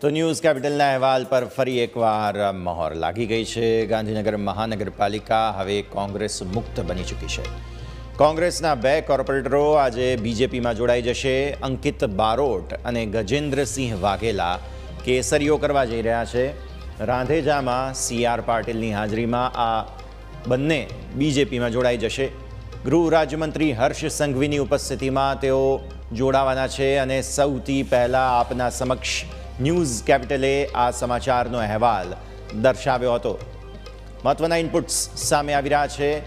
તો ન્યૂઝ કેપિટલના અહેવાલ પર ફરી એકવાર મહોર લાગી ગઈ છે. ગાંધીનગર મહાનગરપાલિકા હવે કોંગ્રેસ મુક્ત બની ચૂકી છે. કોંગ્રેસના બે કોર્પોરેટરો આજે બીજેપીમાં જોડાઈ જશે. અંકિત બારોટ અને ગજેન્દ્રસિંહ વાઘેલા કેસરીઓ કરવા જઈ રહ્યા છે. રાંધેજામાં સી આર પાટીલની હાજરીમાં આ બંને બીજેપીમાં જોડાઈ જશે. ગૃહ રાજ્યમંત્રી હર્ષ સંઘવીની ઉપસ્થિતિમાં તેઓ જોડાવાના છે અને સૌથી પહેલાં આપના સમક્ષ ન્યૂઝ કેપિટલે આ સમાચારનો અહેવાલ દર્શાવ્યો હતો. મહત્વના ઇનપુટ્સ સામે આવી રહ્યા છે.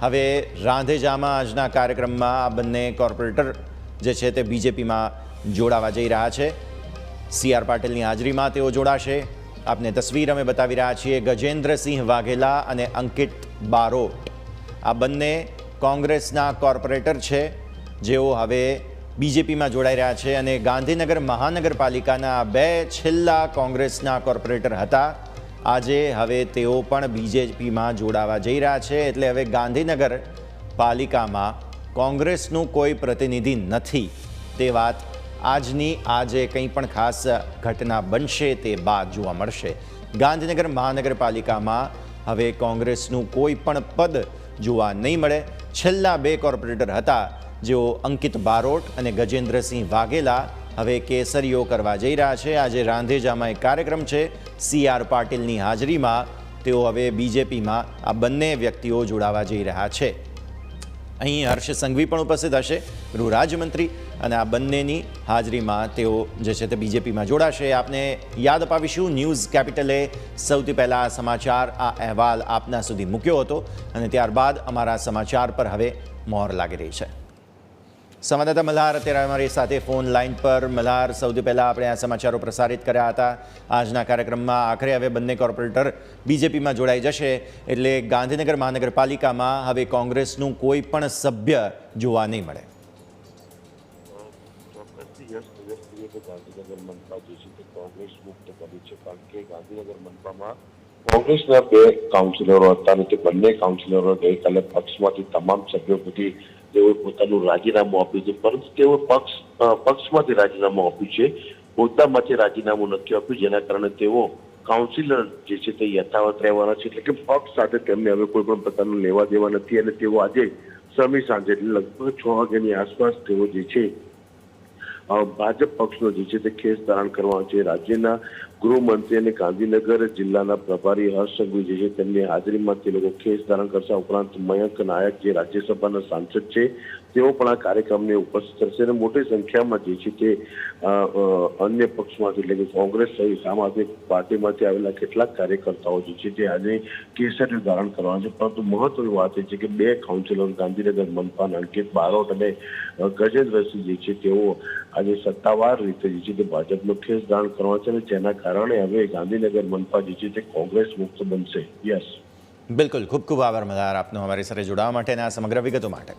હવે રાંધેજામાં આજના કાર્યક્રમમાં આ બંને કોર્પોરેટર જે છે તે બીજેપીમાં જોડાવા જઈ રહ્યા છે. સી આર પાટીલની હાજરીમાં તેઓ જોડાશે. આપને તસવીર અમે બતાવી રહ્યા છીએ ગજેન્દ્રસિંહ વાઘેલા અને અંકિત બારોટ. આ બંને કોંગ્રેસના કોર્પોરેટર છે. જેઓ હવે બીજેપીમાં જોડાઈ રહ્યા છે અને ગાંધીનગર મહાનગરપાલિકાના બે છેલ્લા કોંગ્રેસના કોર્પોરેટર હતા. આજે હવે તેઓ પણ બીજેપીમાં જોડાવા જઈ રહ્યા છે એટલે હવે ગાંધીનગર પાલિકામાં કોંગ્રેસનું કોઈ પ્રતિનિધિ નથી. તે વાત આજની આજે કંઈ પણ ખાસ ઘટના બનશે તે બાદ જોવા મળશે. ગાંધીનગર મહાનગરપાલિકામાં હવે કોંગ્રેસનું કોઈ પણ પદ જોવા નહીં મળે. છેલ્લા બે કોર્પોરેટર હતા જેઓ અંકિત બારોટ અને ગજેન્દ્રસિંહ વાઘેલા હવે કેસરીઓ કરવા જઈ રહ્યા છે. આજે રાંધેજામાં એક કાર્યક્રમ છે. સી આર પાટીલની હાજરીમાં તેઓ હવે બીજેપીમાં આ બંને વ્યક્તિઓ જોડાવા જઈ રહ્યા છે. અહીં હર્ષ સંઘવી પણ ઉપસ્થિત હશે ગૃહ રાજ્યમંત્રી, અને આ બંનેની હાજરીમાં તેઓ જે છે તે બીજેપીમાં જોડાશે. આપને યાદ અપાવીશું, ન્યૂઝ કેપિટલે સૌથી પહેલાં આ સમાચાર, આ અહેવાલ આપના સુધી મૂક્યો હતો, અને ત્યારબાદ અમારા સમાચાર પર હવે મોહર લાગી રહી છે. સંવાદદાતા મલ્હાર અત્યારે અમારી સાથે ફોન લાઇન પર મલ્હાર સૌથી પહેલાં આપણે આ સમાચારો પ્રસારિત કર્યા હતા. આજના કાર્યક્રમમાં આખરે હવે બંને કોર્પોરેટર બીજેપીમાં જોડાઈ જશે. એટલે ગાંધીનગર મહાનગરપાલિકામાં હવે કોંગ્રેસનું કોઈ પણ સભ્ય જોવા નહીં મળે. કોંગ્રેસના બે કાઉન્સિલરો હતા અને તે બંને કાઉન્સિલરો ગઈકાલે પક્ષમાંથી તમામ સભ્યો પછી તેઓએ પોતાનું રાજીનામું આપ્યું છે. પરંતુ તેઓએ પક્ષ પક્ષમાંથી રાજીનામું આપ્યું છે. હોદ્દામાંથી રાજીનામું નથી આપ્યું, જેના કારણે તેઓ કાઉન્સિલર જે છે તે યથાવત રહેવાના છે. એટલે કે પક્ષ સાથે તેમને હવે કોઈ પણ પ્રકારનું લેવા દેવા નથી અને તેઓ આજે સમી સાંજે એટલે લગભગ છ વાગ્યાની આસપાસ તેઓ જે છે ભાજપ પક્ષનો જે છે તે ખેસ ધારણ કરવાનો છે. રાજ્યના ગૃહમંત્રી અને ગાંધીનગર જિલ્લાના પ્રભારી હર્ષ જે છે તેમની હાજરીમાં તે લોકો ખેસ ધારણ કરશે. ઉપરાંત મયંક નાયક જે રાજ્યસભાના સાંસદ છે, તેઓ પણ આ કાર્યક્રમને ઉપસ્થિત રહેશે અને મોટી સંખ્યામાં જે છે તે અન્ય પક્ષમાંથી એટલે કે કોંગ્રેસ સહિત આમ આદમી પાર્ટીમાંથી આવેલા કેટલાક કાર્યકર્તાઓ જે છે તે આજે કેસરી ધારણ કરવાના છે. પરંતુ મહત્વની વાત એ છે કે બે કાઉન્સિલર ગાંધીનગર, મનપાન અંકિત બારોટ અને ગજેન્દ્રસિંહ જે છે તેઓ આજે સત્તાવાર રીતે જે છે તે ભાજપનો ખેસ ધારણ કરવા છે અને જેના કારણે હવે ગાંધીનગર મનપા જે તે કોંગ્રેસ મુક્ત બનશે. યસ. બિલકુલ. ખૂબ ખૂબ આભાર મલ્હાર આપનો અમારી સાથે જોડાવા માટે અને આ સમગ્ર વિગતો માટે.